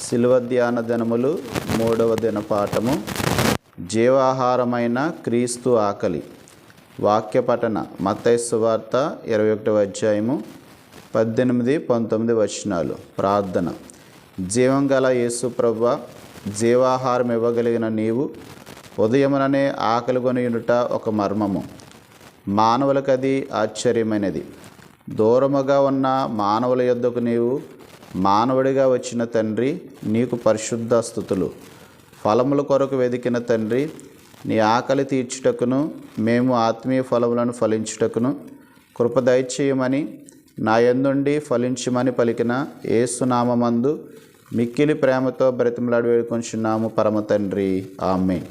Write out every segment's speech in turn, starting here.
శిలువ ధ్యాన దినములు మూడవ దిన పాఠము. జీవాహారమైన క్రీస్తు ఆకలి. వాక్య పఠన మత్తైసు వార్త ఇరవై ఒకటవ అధ్యాయము పద్దెనిమిది పంతొమ్మిది వచనాలు. ప్రార్థన. జీవం గల యేసు ప్రభ జీవాహారం ఇవ్వగలిగిన నీవు ఉదయముననే ఆకలి కొనియుట ఒక మర్మము. మానవులకది ఆశ్చర్యమైనది. దూరముగా ఉన్న మానవుల యొద్దకు నీవు మానవుడిగా వచ్చిన తండ్రి నీకు పరిశుద్ధ స్థుతులు. ఫలముల కొరకు వెదికిన తండ్రి నీ ఆకలి తీర్చుటకును మేము ఆత్మీయ ఫలములను ఫలించుటకును. కృప దయచేయమని నా యందుండి ఫలించమని పలికిన ఏసునామందు మిక్కిలి ప్రేమతో బ్రతిమలాడి వేడుకొంచున్నాము పరమ తండ్రి. ఆమె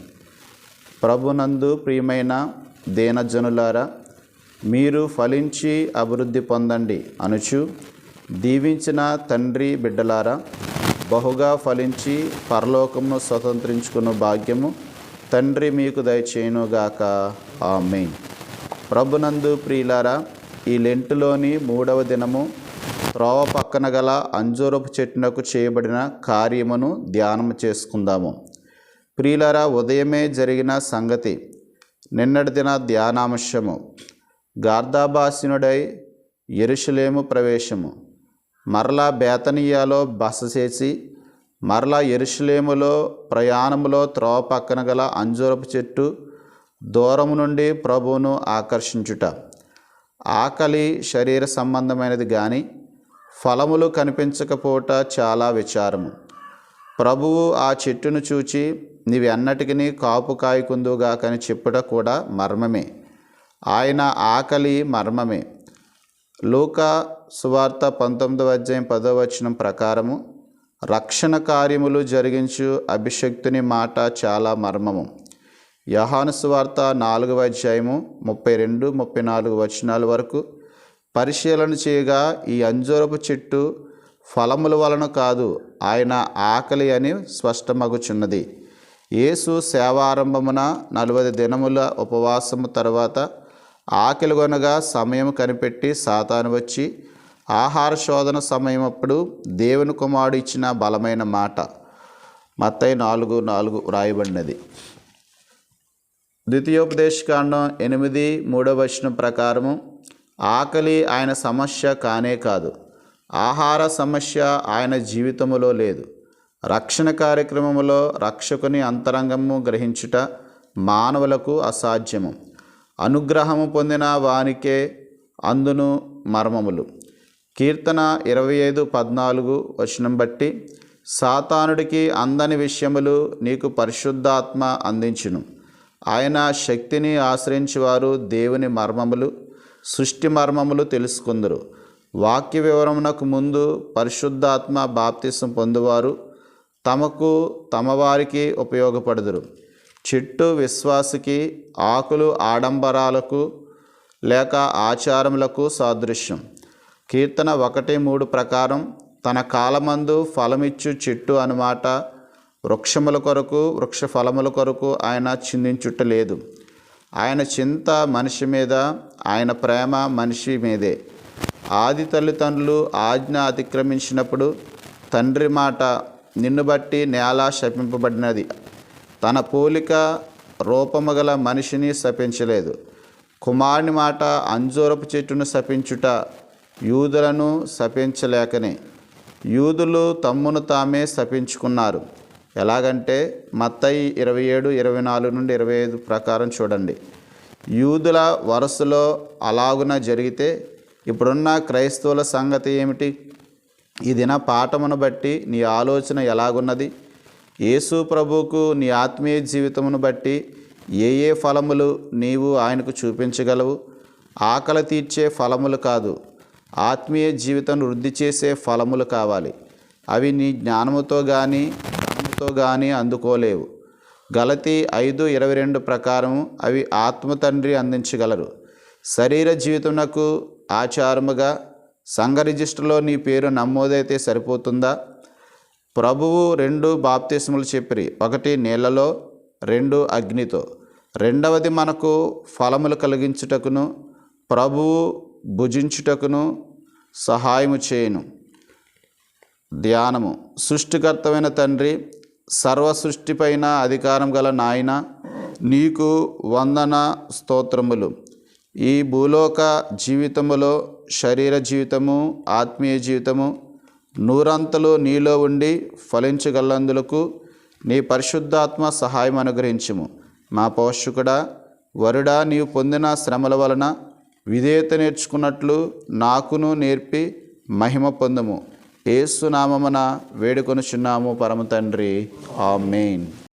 ప్రభునందు ప్రియమైన దీనజనులారా మీరు ఫలించి అభివృద్ధి పొందండి అనుచు. దీవించిన తండ్రి బిడ్డలారా బహుగా ఫలించి పరలోకమును స్వతంత్రించుకున్న భాగ్యము తండ్రి మీకు దయచేయునుగాక. ఆమె ప్రభునందు ప్రియులారా ఈ లెంటులోని మూడవ దినము త్రోవ పక్కన గల అంజూరపు చెట్టునకు చేయబడిన కార్యమును ధ్యానం చేసుకుందాము. ప్రియులారా ఉదయమే జరిగిన సంగతి నిన్నటి దిన ధ్యానాంశము. గార్దాబాసినుడై ఎరుషులేము ప్రవేశము. మరలా బేతనీయాలో బస చేసి మరలా ఎరుషులేములో ప్రయాణములో త్రోవ పక్కన గల అంజూరపు చెట్టు దూరము నుండి ప్రభువును ఆకర్షించుట. ఆకలి శరీర సంబంధమైనది కానీ ఫలములు కనిపించకపోవట చాలా విచారము. ప్రభువు ఆ చెట్టును చూచి నీవి అన్నటికి కాపు కాయకుందుగాకని చెప్పుట కూడా మర్మమే. ఆయన ఆకలి మర్మమే. లూకా సువార్త పంతొమ్మిదవ అధ్యాయం పదవ వచనం ప్రకారము రక్షణ కార్యములు జరిగించు అభిషక్తుని మాట చాలా మర్మము. యహాను సువార్త నాలుగవ అధ్యాయము ముప్పై రెండు ముప్పై నాలుగు వచనాల వరకు పరిశీలన చేయగా ఈ అంజూరపు చెట్టు ఫలముల వలన కాదు ఆయన ఆకలి అని స్పష్టమగుచున్నది. యేసు సేవారంభమున నలభై దినముల ఉపవాసము తర్వాత ఆకలిగొనగా సమయం కనిపెట్టి సాతాను వచ్చి ఆహార శోధన సమయం అప్పుడు దేవుని కుమారుడు ఇచ్చిన బలమైన మాట. మత్తయి నాలుగు నాలుగు వ్రాయబడినది. ద్వితీయోపదేశకాండం ఎనిమిది మూడవ వచనం ప్రకారము ఆకలి ఆయన సమస్య కానే కాదు ఆహార సమస్య ఆయన జీవితములో లేదు. రక్షణ కార్యక్రమములో రక్షకుని అంతరంగము గ్రహించుట మానవులకు అసాధ్యము. అనుగ్రహము పొందిన వానికే అందును మర్మములు. కీర్తన ఇరవై ఐదు పద్నాలుగు వచనం బట్టి సాతానుడికి అందని విషయములు నీకు పరిశుద్ధాత్మ అందించును. ఆయన శక్తిని ఆశ్రయించేవారు దేవుని మర్మములు సృష్టి మర్మములు తెలుసుకుందరు. వాక్య వివరమునకు ముందు పరిశుద్ధాత్మ బాప్తిసం పొందువారు తమకు తమ వారికి ఉపయోగపడుదురు. చెట్టు విశ్వాసకి ఆకులు ఆడంబరాలకు లేక ఆచారములకు సాదృశ్యం. కీర్తన ఒకటి మూడు ప్రకారం తన కాలమందు ఫలమిచ్చు చెట్టు అనమాట వృక్షముల కొరకు వృక్ష ఫలముల కొరకు ఆయన చిందించుట లేదు. ఆయన చింత మనిషి మీద ఆయన ప్రేమ మనిషి మీదే. ఆది తల్లిదండ్రులు ఆజ్ఞ అతిక్రమించినప్పుడు తండ్రి మాట నిన్ను బట్టి నేల శపింపబడినది. తన పోలిక రూపము గల మనిషిని శపించలేదు. కుమారుని మాట అంజూరపు చెట్టును శపించుట యూదులను శపించలేకనే. యూదులు తమ్మును తామే శపించుకున్నారు. ఎలాగంటే మత్తయి ఇరవై ఏడు ఇరవై నాలుగు నుండి ఇరవై ఐదు ప్రకారం చూడండి. యూదుల వరుసలో అలాగున జరిగితే ఇప్పుడున్న క్రైస్తవుల సంగతి ఏమిటి? ఈ దిన పాఠమును బట్టి నీ ఆలోచన ఎలాగున్నది? యేసు ప్రభువుకు నీ ఆత్మీయ జీవితమును బట్టి ఏ ఏ ఫలములు నీవు ఆయనకు చూపించగలవు? ఆకలి తీర్చే ఫలములు కాదు ఆత్మీయ జీవితం వృద్ధి చేసే ఫలములు కావాలి. అవి నీ జ్ఞానముతో కానీ జ్ఞానముతో కానీ అందుకోలేవు. గలతి ఐదు ఇరవై రెండు ప్రకారం అవి ఆత్మ తండ్రి అందించగలరు. శరీర జీవితమునకు ఆచారముగా సంఘ రిజిస్టర్లో నీ పేరు నమోదైతే సరిపోతుందా? ప్రభువు రెండు బాప్తిస్ములు చెప్పిరి. ఒకటి నీళ్ళలో రెండు అగ్నితో. రెండవది మనకు ఫలములు కలిగించుటకును ప్రభువు భుజించుటకును సహాయము చేయను. ధ్యానము. సృష్టికర్తమైన తండ్రి సర్వ సృష్టిపైన అధికారం గల నాయన నీకు వందన స్తోత్రములు. ఈ భూలోక జీవితములో శరీర జీవితము ఆత్మీయ జీవితము నూరంతలు నీలో ఉండి ఫలించగలందులకు నీ పరిశుద్ధాత్మ సహాయం అనుగ్రహించుము. మా పోషకుడా వరుడా నీవు పొందిన శ్రమల వలన విధేయత నేర్చుకున్నట్లు నాకును నేర్పి మహిమ పొందము. ఏసునామమున వేడుకొనుచున్నాము పరమ తండ్రి. మెయిన్